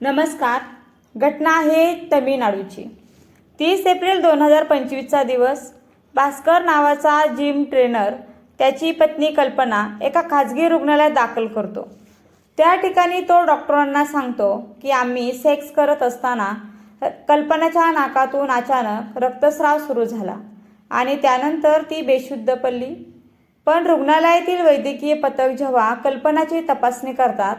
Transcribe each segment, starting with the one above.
नमस्कार. घटना आहे तमिळनाडूची. तीस एप्रिल दोन हजार पंचवीसचा दिवस भास्कर नावाचा जिम ट्रेनर त्याची पत्नी कल्पना एका खाजगी रुग्णालयात दाखल करतो. त्या ठिकाणी तो डॉक्टरांना सांगतो की आम्ही सेक्स करत असताना कल्पनाच्या नाकातून अचानक रक्तस्राव सुरू झाला आणि त्यानंतर ती बेशुद्ध पडली. पण रुग्णालयातील वैद्यकीय पथक जेव्हा कल्पनाची तपासणी करतात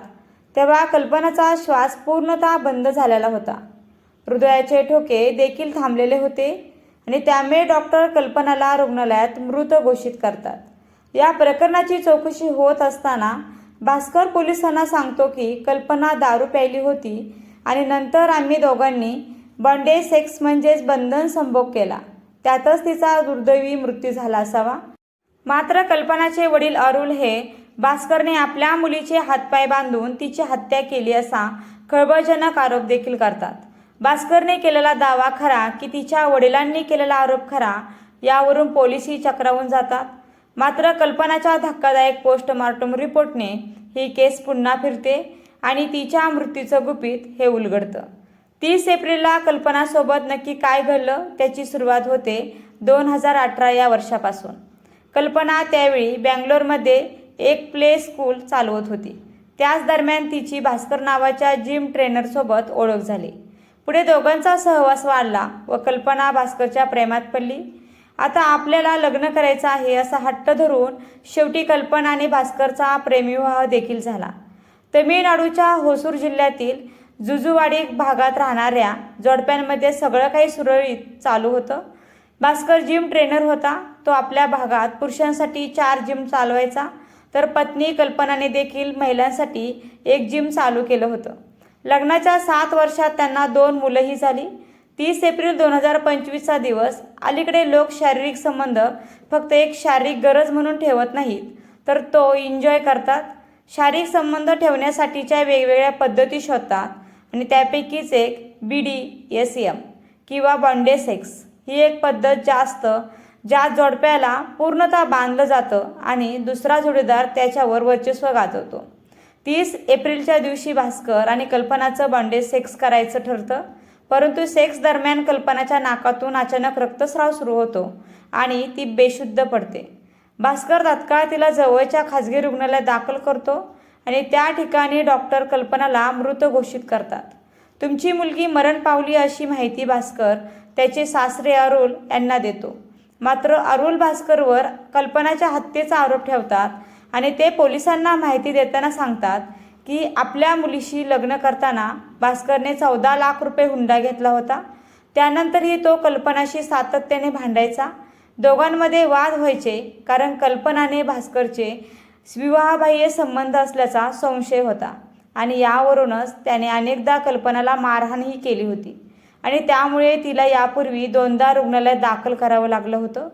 तेव्हा कल्पनाचा श्वास पूर्णतः बंद झालेला होता. हृदयाचे ठोके देखील थांबलेले होते आणि त्यामुळे डॉक्टर कल्पनाला रुग्णालयात मृत घोषित करतात. या प्रकरणाची चौकशी होत असताना भास्कर पोलिसांना सांगतो की कल्पना दारू प्यायली होती आणि नंतर आम्ही दोघांनी बंडे सेक्स म्हणजेच बंधन संभोग केला. त्यातच तिचा दुर्दैवी मृत्यू झाला असावा. मात्र कल्पनाचे वडील अरुल हे भास्करने आपल्या मुलीचे हातपाय बांधून तिची हत्या केली असा खळबळजनक आरोप देखील करतात. भास्करने केलेला दावा खरा की तिच्या वडिलांनी केलेला आरोप खरा यावरून पोलिसही चक्रावून जातात. मात्र कल्पनाच्या धक्कादायक पोस्टमॉर्टम रिपोर्टने ही केस पुन्हा फिरते आणि तिच्या मृत्यूचं गुपित हे उलगडतं. तीस एप्रिलला कल्पनासोबत नक्की काय घडलं त्याची सुरुवात होते दोन हजार अठरा या वर्षापासून. कल्पना त्यावेळी बँगलोरमध्ये एक प्ले स्कूल चालवत होती. त्याच दरम्यान तिची भास्कर नावाच्या जिम ट्रेनरसोबत ओळख झाली. पुढे दोघांचा सहवास वाढला व कल्पना भास्करच्या प्रेमात पडली. आता आपल्याला लग्न करायचं आहे असा हट्ट धरून शेवटी कल्पना आणि भास्करचा प्रेमविवाह देखील झाला. तमिळनाडूच्या होसूर जिल्ह्यातील जुजुवाडी भागात राहणाऱ्या जोडप्यांमध्ये सगळं काही सुरळीत चालू होतं. भास्कर जिम ट्रेनर होता. तो आपल्या भागात पुरुषांसाठी चार जिम चालवायचा. तर पत्नी कल्पनाने देखील महिलांसाठी एक जिम चालू केलं होतं. लग्नाच्या सात वर्षात त्यांना दोन मुलंही झाली. तीस एप्रिल दोन हजार पंचवीसचा दिवस. अलीकडे लोक शारीरिक संबंध फक्त एक शारीरिक गरज म्हणून ठेवत नाहीत तर तो एन्जॉय करतात. शारीरिक संबंध ठेवण्यासाठीच्या वेगवेगळ्या पद्धती शोधतात आणि त्यापैकीच एक बी डी एस एम किंवा बॉन्डे सेक्स ही एक पद्धत जास्त ज्या जोडप्याला पूर्णतः बांधलं जातं आणि दुसरा जोडीदार त्याच्यावर वर्चस्व गाजवतो. तीस एप्रिलच्या दिवशी भास्कर आणि कल्पनाचं बॉन्डे सेक्स करायचं ठरतं परंतु सेक्स दरम्यान कल्पनाच्या नाकातून अचानक रक्तस्राव सुरू होतो आणि ती बेशुद्ध पडते. भास्कर तात्काळ तिला जवळच्या खाजगी रुग्णालयात दाखल करतो आणि त्या ठिकाणी डॉक्टर कल्पनाला मृत घोषित करतात. तुमची मुलगी मरण पावली अशी माहिती भास्कर त्याचे सासरे अरुल यांना देतो. मात्र अरुल भास्करवर कल्पनाच्या हत्येचा आरोप ठेवतात आणि ते पोलिसांना माहिती देताना सांगतात की आपल्या मुलीशी लग्न करताना भास्करने चौदा लाख रुपये हुंडा घेतला होता. त्यानंतरही तो कल्पनाशी सातत्याने भांडायचा. दोघांमध्ये वाद व्हायचे कारण कल्पनाने भास्करचे विवाहबाह्य संबंध असल्याचा संशय होता आणि यावरूनच त्याने अनेकदा कल्पनाला मारहाणही केली होती. आणि त्यामुळे तिला यापूर्वी दोनदा रुग्णालयात दाखल करावं लागलं होतं.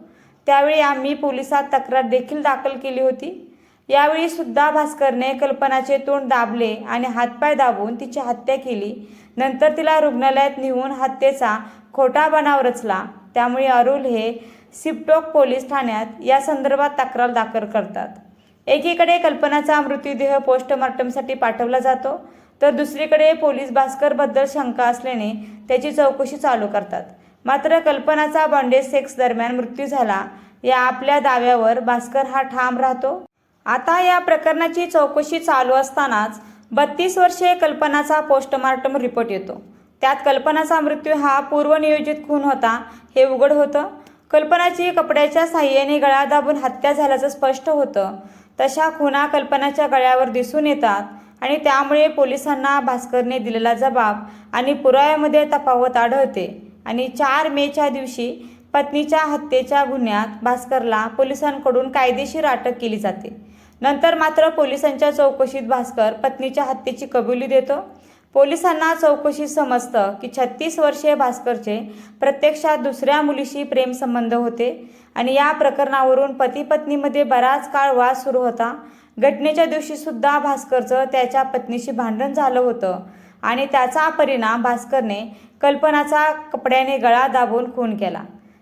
त्यावेळी आम्ही पोलिसात तक्रार देखील दाखल केली होती. यावेळी सुद्धा भास्करने कल्पनाचे तोंड दाबले आणि हातपाय दाबून तिची हत्या केली. नंतर तिला रुग्णालयात नेऊन हत्येचा खोटा बनाव रचला. त्यामुळे अरुल हे सिपटोक पोलीस ठाण्यात या संदर्भात तक्रार दाखल करतात. एकीकडे कल्पनाचा मृत्यूदेह पोस्टमॉर्टमसाठी पाठवला जातो. तर दुसरीकडे पोलीस भास्करबद्दल शंका असल्याने त्याची चौकशी चालू करतात. मात्र कल्पनाचा बॉन्डेज सेक्स दरम्यान मृत्यू झाला या आपल्या दाव्यावर भास्कर हा ठाम राहतो. आता या प्रकरणाची चौकशी चालू असतानाच बत्तीस वर्षे कल्पनाचा पोस्टमार्टम रिपोर्ट येतो. त्यात कल्पनाचा मृत्यू हा पूर्वनियोजित खून होता हे उघड होतं. कल्पनाची कपड्याच्या साह्याने गळा दाबून हत्या झाल्याचं स्पष्ट होतं. तशा खुना कल्पनाच्या गळ्यावर दिसून येतात आणि त्यामुळे पोलिसांना भास्करने दिलेला जबाब आणि पुराव्यामध्ये तफावत आढळते. आणि चार मेच्या दिवशी पत्नीच्या हत्येच्या गुन्ह्यात भास्करला पोलिसांकडून कायदेशीर अटक केली जाते. नंतर मात्र पोलिसांच्या चौकशीत भास्कर पत्नीच्या हत्येची कबुली देतो. पोलिसांना चौकशी समजतं की छत्तीस वर्षीय भास्करचे प्रत्यक्षात दुसऱ्या मुलीशी प्रेमसंबंध होते. आणि या प्रकरणावरून पती पत्नीमध्ये बराच काळ वाद सुरू होता. घटनेच्या दिवशी सुद्धा भास्करचं त्याच्या पत्नीशी भांडण झालं होतं. आणि त्याचा परिणाम भास्करने कल्पनाचा कपड्याने गळा दाबून खून केला.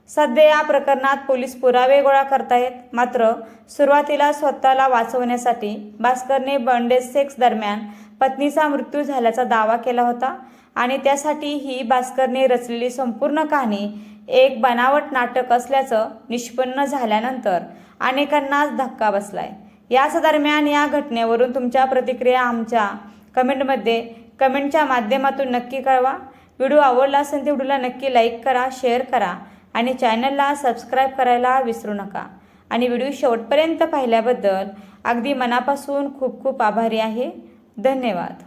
सध्या या प्रकरणात पोलीस पुरावे गोळा करतायत मात्र सुरुवातीला स्वतःला वाचवण्यासाठी भास्करने बंडेज सेक्स दरम्यान पत्नीचा मृत्यू झाल्याचा दावा केला होता आणि त्यासाठी ही भास्करने रचलेली संपूर्ण कहाणी एक बनावट नाटक असल्याचं निष्पन्न झाल्यानंतर अनेकांनाच धक्का बसलाय. याच दरम्यान या घटनेवरून तुमच्या प्रतिक्रिया आमच्या कमेंटमध्ये कमेंटच्या माध्यमातून नक्की कळवा. व्हिडिओ आवडला असेल तर व्हिडिओला नक्की लाईक करा शेअर करा आणि चॅनलला सबस्क्राईब करायला विसरू नका. आणि व्हिडिओ शेवटपर्यंत पाहिल्याबद्दल अगदी मनापासून खूप खूप आभारी आहे. धन्यवाद.